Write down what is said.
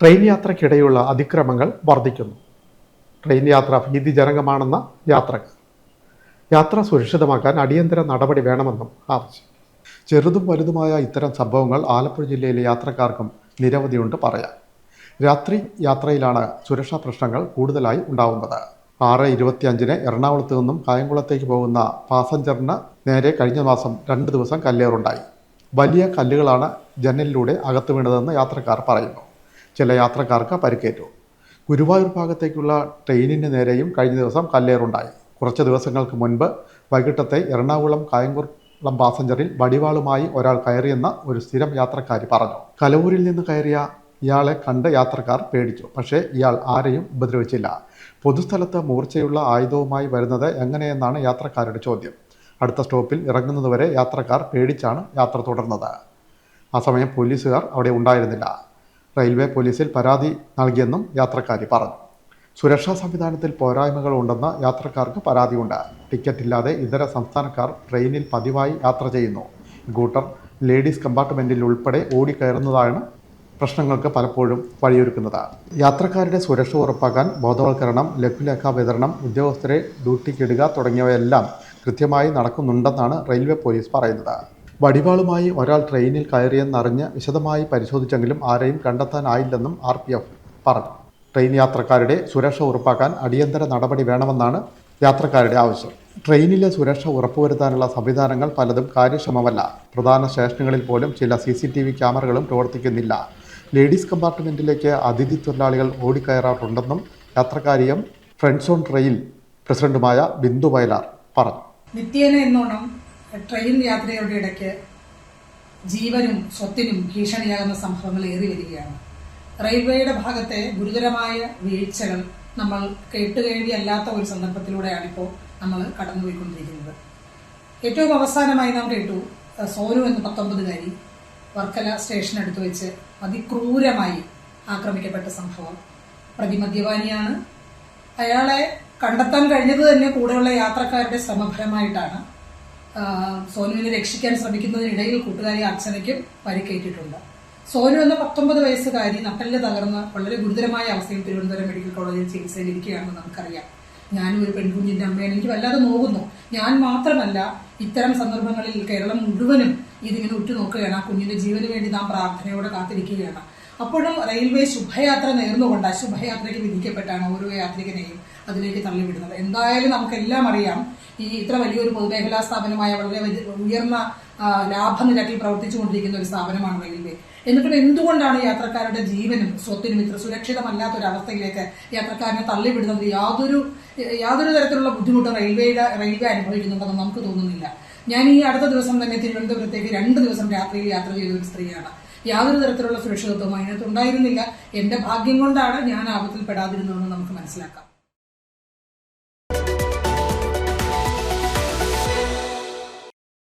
Train യാത്രയ്ക്കിടെയുള്ള അതിക്രമങ്ങൾ വർദ്ധിക്കുന്നു. Train യാത്ര ഭീതിജനകമാണെന്ന യാത്രക്കാർ. യാത്ര സുരക്ഷിതമാക്കാൻ അടിയന്തര നടപടി വേണമെന്നും ആവശ്യം. ചെറുതും വലുതുമായ ഇത്തരം സംഭവങ്ങൾ ആലപ്പുഴ ജില്ലയിലെ യാത്രക്കാർക്കും നിരവധിയുണ്ട് പറയാൻ. രാത്രി യാത്രയിലാണ് സുരക്ഷാ പ്രശ്നങ്ങൾ കൂടുതലായി ഉണ്ടാവുന്നത്. ആറ് ഇരുപത്തിയഞ്ചിന് എറണാകുളത്ത് നിന്നും കായംകുളത്തേക്ക് പോകുന്ന പാസഞ്ചറിന് നേരെ കഴിഞ്ഞ മാസം രണ്ട് ദിവസം കല്ലേറുണ്ടായി. വലിയ കല്ലുകളാണ് ജനലിലൂടെ അകത്തു വീണതെന്ന് യാത്രക്കാർ പറയുന്നു. ചില യാത്രക്കാർക്ക് പരിക്കേറ്റു. ഗുരുവായൂർ ഭാഗത്തേക്കുള്ള ട്രെയിനിന് നേരെയും കഴിഞ്ഞ ദിവസം കല്ലേറുണ്ടായി. കുറച്ച് ദിവസങ്ങൾക്ക് മുൻപ് വൈകിട്ടത്തെ എറണാകുളം കായംകുളം പാസഞ്ചറിൽ വടിവാളുമായി ഒരാൾ കയറിയെന്ന് ഒരു സ്ഥിരം യാത്രക്കാരി പറഞ്ഞു. കലവൂരിൽ നിന്ന് കയറിയ ഇയാളെ കണ്ട് യാത്രക്കാർ പേടിച്ചു. പക്ഷേ ഇയാൾ ആരെയും ഉപദ്രവിച്ചില്ല. പൊതുസ്ഥലത്ത് മൂർച്ചയുള്ള ആയുധവുമായി വരുന്നത് എങ്ങനെയെന്നാണ് യാത്രക്കാരുടെ ചോദ്യം. അടുത്ത സ്റ്റോപ്പിൽ ഇറങ്ങുന്നതുവരെ യാത്രക്കാർ പേടിച്ചാണ് യാത്ര തുടർന്നത്. ആ സമയം പോലീസുകാർ അവിടെ ഉണ്ടായിരുന്നില്ല. റെയിൽവേ പോലീസിൽ പരാതി നൽകിയെന്നും യാത്രക്കാരി പറഞ്ഞു. സുരക്ഷാ സംവിധാനത്തിൽ പോരായ്മകൾ ഉണ്ടെന്ന് യാത്രക്കാർക്ക് പരാതിയുണ്ട്. ടിക്കറ്റ് ഇല്ലാതെ ഇതര സംസ്ഥാനക്കാർ ട്രെയിനിൽ പതിവായി യാത്ര ചെയ്യുന്നു. ഗൂട്ടർ ലേഡീസ് കമ്പാർട്ട്മെന്റിൽ ഉൾപ്പെടെ ഓടിക്കയറുന്നതാണ് പ്രശ്നങ്ങൾക്ക് പലപ്പോഴും വഴിയൊരുക്കുന്നത്. യാത്രക്കാരുടെ സുരക്ഷ ഉറപ്പാക്കാൻ ബോധവൽക്കരണം ലഘുലേഖ വിതരണം ഉദ്യോഗസ്ഥരെ ഡ്യൂട്ടിക്കിടുക തുടങ്ങിയവയെല്ലാം കൃത്യമായി നടക്കുന്നുണ്ടെന്നാണ് റെയിൽവേ പോലീസ് പറയുന്നത്. വടിവാളുമായി ഒരാൾ ട്രെയിനിൽ കയറിയെന്നറിഞ്ഞ് വിശദമായി പരിശോധിച്ചെങ്കിലും ആരെയും കണ്ടെത്താനായില്ലെന്നും ആർ പി എഫ് പറഞ്ഞു. ട്രെയിൻ യാത്രക്കാരുടെ സുരക്ഷ ഉറപ്പാക്കാൻ അടിയന്തര നടപടി വേണമെന്നാണ് യാത്രക്കാരുടെ ആവശ്യം. ട്രെയിനിലെ സുരക്ഷ ഉറപ്പുവരുത്താനുള്ള സംവിധാനങ്ങൾ പലതും കാര്യക്ഷമമല്ല. പ്രധാന സ്റ്റേഷനുകളിൽ പോലും ചില സി സി ടി വി ക്യാമറകളും പ്രവർത്തിക്കുന്നില്ല. ലേഡീസ് കമ്പാർട്ട്മെന്റിലേക്ക് അതിഥി തൊഴിലാളികൾ ഓടിക്കയറാറുണ്ടെന്നും യാത്രക്കാരിയും ഫ്രണ്ട്സ് ഓൺ ട്രെയിൽ പ്രസിഡന്റുമായ ബിന്ദു വയലാർ പറഞ്ഞു. നിത്യേന എന്നോണം ട്രെയിൻ യാത്രയുടെ ഇടയ്ക്ക് ജീവനും സ്വത്തിനും ഭീഷണിയാകുന്ന സംഭവങ്ങൾ ഏറി വരികയാണ്. റെയിൽവേയുടെ ഭാഗത്തെ ഗുരുതരമായ വീഴ്ചകൾ നമ്മൾ കേട്ടുകേഴിയല്ലാത്ത ഒരു സന്ദർഭത്തിലൂടെയാണ് ഇപ്പോൾ നമ്മൾ കടന്നുപോയിക്കൊണ്ടിരിക്കുന്നത്. ഏറ്റവും അവസാനമായി നാം കേട്ടു സോനു എന്ന പത്തൊമ്പതുകാരി വർക്കല സ്റ്റേഷൻ അടുത്ത് വെച്ച് അതിക്രൂരമായി ആക്രമിക്കപ്പെട്ട സംഭവം. പ്രതി മദ്യപാനിയാണ് അയാളെ കണ്ടെത്താൻ കഴിഞ്ഞത് തന്നെ കൂടെയുള്ള യാത്രക്കാരുടെ ശ്രമഫലമായിട്ടാണ് സോനുവിനെ രക്ഷിക്കാൻ ശ്രമിക്കുന്നതിനിടയിൽ കൂട്ടുകാരി അർച്ചനയ്ക്കും പരിക്കേറ്റിട്ടുണ്ട്. സോനു എന്ന പത്തൊമ്പത് വയസ്സുകാരി നട്ടൽ തകർന്ന് വളരെ ഗുരുതരമായ അവസ്ഥയിൽ തിരുവനന്തപുരം മെഡിക്കൽ കോളേജിൽ ചികിത്സയിലിരിക്കുകയാണെന്ന് നമുക്കറിയാം. ഞാനും ഒരു പെൺകുഞ്ഞിന്റെ അമ്മയാണ്. എനിക്ക് വല്ലാതെ നോക്കുന്നു ഞാൻ മാത്രമല്ല ഇത്തരം സന്ദർഭങ്ങളിൽ കേരളം മുഴുവനും ഇതിങ്ങനെ ഉറ്റുനോക്കുകയാണ്. ആ കുഞ്ഞിന്റെ ജീവന് വേണ്ടി നാം പ്രാർത്ഥനയോടെ കാത്തിരിക്കുകയാണ്. അപ്പോഴും റെയിൽവേ ശുഭയാത്ര നേർന്നുകൊണ്ട് അശുഭയാത്രയ്ക്ക് വിധിക്കപ്പെട്ടാണ് ഓരോ യാത്രികനെയും അതിലേക്ക് തള്ളിവിടുന്നത്. എന്തായാലും നമുക്കെല്ലാം അറിയാം ഈ ഇത്ര വലിയൊരു പൊതുമേഖലാ സ്ഥാപനമായ വളരെ ഉയർന്ന ലാഭനിരക്കിൽ പ്രവർത്തിച്ചുകൊണ്ടിരിക്കുന്ന ഒരു സ്ഥാപനമാണ് റെയിൽവേ. എന്നിട്ടും എന്തുകൊണ്ടാണ് യാത്രക്കാരുടെ ജീവനും സ്വത്തിനും ഇത്ര സുരക്ഷിതമല്ലാത്ത ഒരു അവസ്ഥയിലേക്ക് യാത്രക്കാരനെ തള്ളിവിടുന്നത്? യാതൊരു യാതൊരു തരത്തിലുള്ള ബുദ്ധിമുട്ടും റെയിൽവേയുടെ റെയിൽവേ അനുഭവിക്കുന്നുണ്ടെന്ന് നമുക്ക് തോന്നുന്നില്ല. ഞാൻ ഈ അടുത്ത ദിവസം തന്നെ തിരുവനന്തപുരത്തേക്ക് രണ്ട് ദിവസം രാത്രിയിൽ യാത്ര ചെയ്ത ഒരു സ്ത്രീയാണ്. യാതൊരു തരത്തിലുള്ള സുരക്ഷിതത്വവും അതിനകത്ത് ഉണ്ടായിരുന്നില്ല. എന്റെ ഭാഗ്യം കൊണ്ടാണ് ഞാൻ ആപത്തിൽ പെടാതിരുന്നതെന്ന് നമുക്ക് മനസ്സിലാക്കാം.